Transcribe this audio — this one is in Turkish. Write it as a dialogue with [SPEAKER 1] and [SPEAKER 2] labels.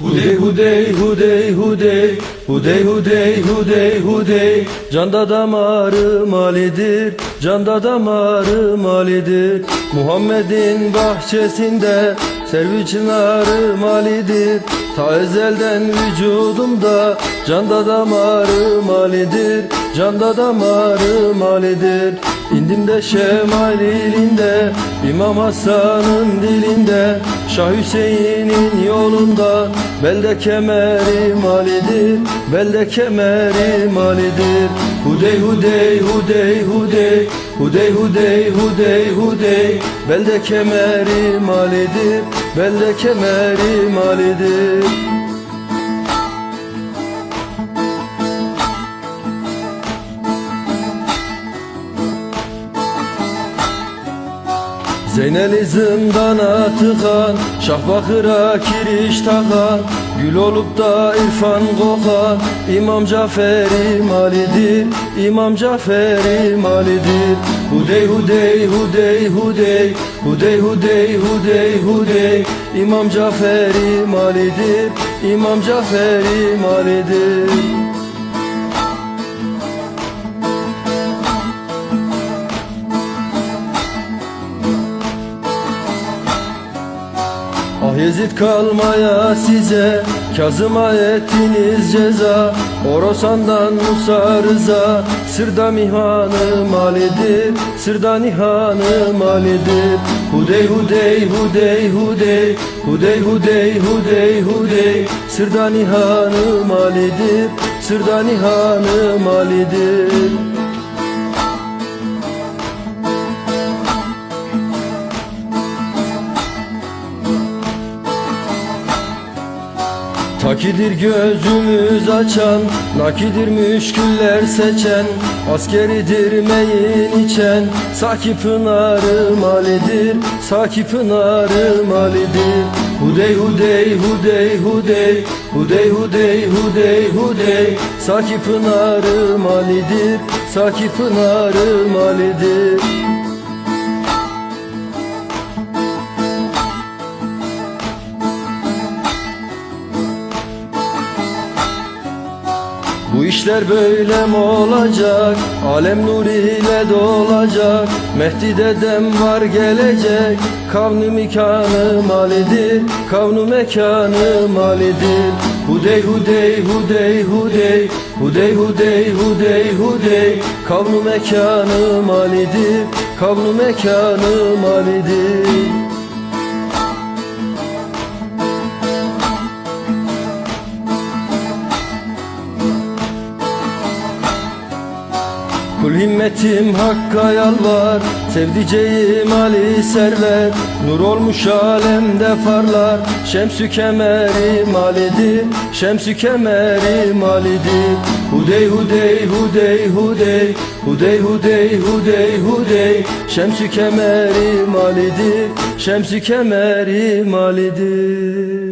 [SPEAKER 1] Hudey hudey hudey hudey Hudey hudey hudey hudey Canda damarı malidir Canda damarı malidir. Muhammed'in bahçesinde Servi çınarı malidir. Ta ezelden vücudumda Canda damarı malidir Canda damarı malidir İndim de Şemal ilinde İmam Hasan'ın dilinde Şah Hüseyin'in yolunda. Belde kemeri malidir Belde kemeri malidir. Hudey hudey hudey hudey Hudey hudey hudey hudey. Belde kemeri malidir Belde kemeri malidir Zeynel'i zindana tıkan Şahbakır'a kiriş takan Gül olup da irfan kokan İmam Caferi malidir İmam Caferi malidir. Hudey hudey hudey hudey Hudey hudey hudey hudey İmam Caferi malidir İmam Caferi malidir Yezid kalmaya size Kazıma ettiniz ceza Orasan'dan Musa Rıza Sırda mihanı malidir Sırda nihanı malidir Hudey hudey hudey hudey Hudey hudey hudey hudey Sırda nihanı malidir Sırda nihanı malidir Takidir gözümüz açan Nakidir müşküller seçen Askeridir meyin içen. Saki pınarı malidir Saki pınarı malidir. Hudey hudey hudey hudey Hudey hudey hudey hudey. Saki pınarı malidir Saki pınarı malidir Bu işler böyle mi olacak? Alem nur ile dolacak. Mehdi dedem var gelecek. Kavni mekanı malidir. Kavnu mekanı malidir. Hudey hudey hudey hudey. Hudey hudey hudey hudey. Kavnu mekanı malidir. Kavnu mekanı malidir himmetim hakka yalvar Sevdiceğim Ali servet Nur olmuş alemde parlar Şemsü kemeri malidir Şemsü kemeri malidir Hudey hudey hudey hudey Hudey hudey hudey hudey. Şemsü kemeri malidir Şemsü kemeri malidir